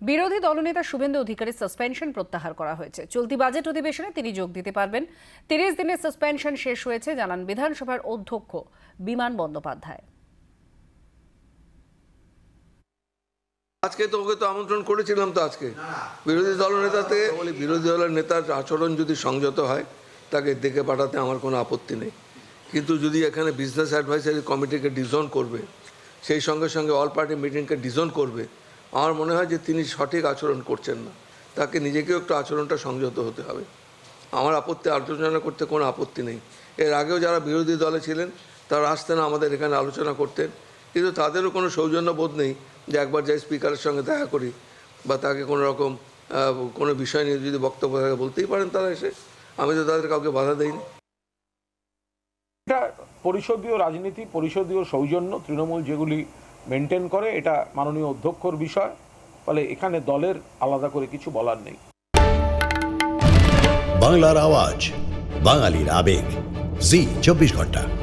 বিরোধী দলনেতা শুভেন্দু অধিকারীর সাসপেনশন প্রত্যাহার করা হয়েছে। চলতি বাজেট অধিবেশনে তিনি যোগ দিতে পারবেন। তিরিশ দিনের সাসপেনশন শেষ হয়েছে জানান বিধানসভার অধ্যক্ষ বিমান বন্দ্যোপাধ্যায়। আজকে তো ওকে তো আমন্ত্রণ করেছিলাম তো আজকে। বিরোধী দলনেতা থেকে বলি বিরোধী দলের নেতার আচরণ যদি সংযত হয় তাকে ডেকে পাঠাতে আমার কোনো আপত্তি নেই। কিন্তু যদি এখানে বিজনেস অ্যাডভাইসারি কমিটিকে ডিজন করবে সেই সঙ্গে সঙ্গে অল পার্টি মিটিংকে ডিজন করবে আমার মনে হয় যে তিনি সঠিক আচরণ করছেন না। তাকে নিজেকেও একটু আচরণটা সংযত হতে হবে। আমার আপত্তি আলোচনা করতে কোনো আপত্তি নেই। এর আগেও যারা বিরোধী দলে ছিলেন, তারা আসতেন আমাদের এখানে আলোচনা করতেন। কিন্তু তাদেরও কোনো সৌজন্য বোধ নেই যে একবার যাই স্পিকারের সঙ্গে দেখা করি বা তাকে কোনো রকম কোনো বিষয় নিয়ে যদি বক্তব্য থাকে বলতেই পারেন তারা এসে। আমি তো তাদের কাউকে বাধা দিইনি। এটা পরিষদীয় রাজনীতি, পরিষদীয় সৌজন্য, তৃণমূল যেগুলি মেনটেন করে, এটা মাননীয় অধ্যক্ষর বিষয়। ফলে এখানে দলের আলাদা করে কিছু বলার নেই। বাংলার আওয়াজ, বাঙালির আবেগ। জি, চব্বিশ ঘণ্টা।